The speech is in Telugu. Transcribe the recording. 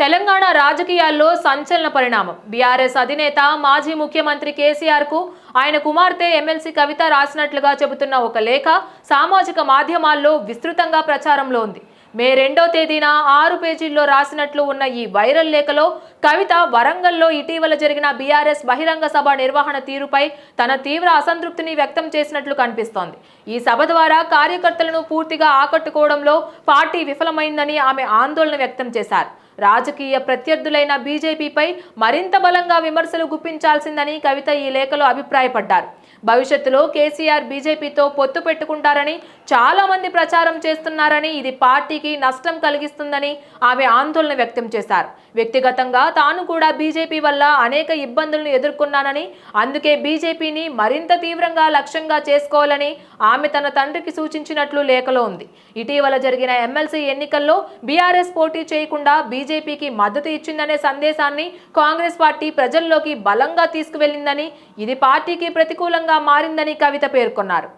తెలంగాణ రాజకీయాల్లో సంచలన పరిణామం. బీఆర్ఎస్ అధినేత మాజీ ముఖ్యమంత్రి కేసీఆర్కు ఆయన కుమార్తె ఎమ్మెల్సీ కవిత రాసినట్లుగా చెబుతున్న ఒక లేఖ సామాజిక మాధ్యమాల్లో విస్తృతంగా ప్రచారంలో ఉంది. మే రెండో తేదీన ఆరు పేజీల్లో రాసినట్లు ఉన్న ఈ వైరల్ లేఖలో కవిత వరంగల్లో ఇటీవల జరిగిన బీఆర్ఎస్ బహిరంగ సభ నిర్వహణ తీరుపై తన తీవ్ర అసంతృప్తిని వ్యక్తం చేసినట్లు కనిపిస్తోంది. ఈ సభ ద్వారా కార్యకర్తలను పూర్తిగా ఆకట్టుకోవడంలో పార్టీ విఫలమైందని ఆమె ఆందోళన వ్యక్తం చేశారు. రాజకీయ ప్రత్యర్థులైన బీజేపీపై మరింత బలంగా విమర్శలు గుప్పించాల్సిందని కవిత ఈ లేఖలో అభిప్రాయపడ్డారు. భవిష్యత్తులో కేసీఆర్ బీజేపీతో పొత్తు పెట్టుకుంటారని చాలా మంది ప్రచారం చేస్తున్నారని ఇది పార్టీకి నష్టం కలిగిస్తుందని ఆమె ఆందోళన వ్యక్తం చేశారు. వ్యక్తిగతంగా తాను కూడా బీజేపీ వల్ల అనేక ఇబ్బందులను ఎదుర్కొన్నానని అందుకే బీజేపీని మరింత తీవ్రంగా లక్ష్యంగా చేసుకోవాలని ఆమె తన తండ్రికి సూచించినట్లు లేఖలో ఉంది. ఇటీవల జరిగిన ఎమ్మెల్సీ ఎన్నికల్లో బీఆర్ఎస్ పోటీ చేయకుండా బీజేపీకి మద్దతు ఇచ్చిందనే సందేశాన్ని కాంగ్రెస్ పార్టీ ప్రజల్లోకి బలంగా తీసుకువెళ్ళిందని ఇది పార్టీకి ప్రతికూలంగా మారిందని కవిత పేర్కొన్నారు.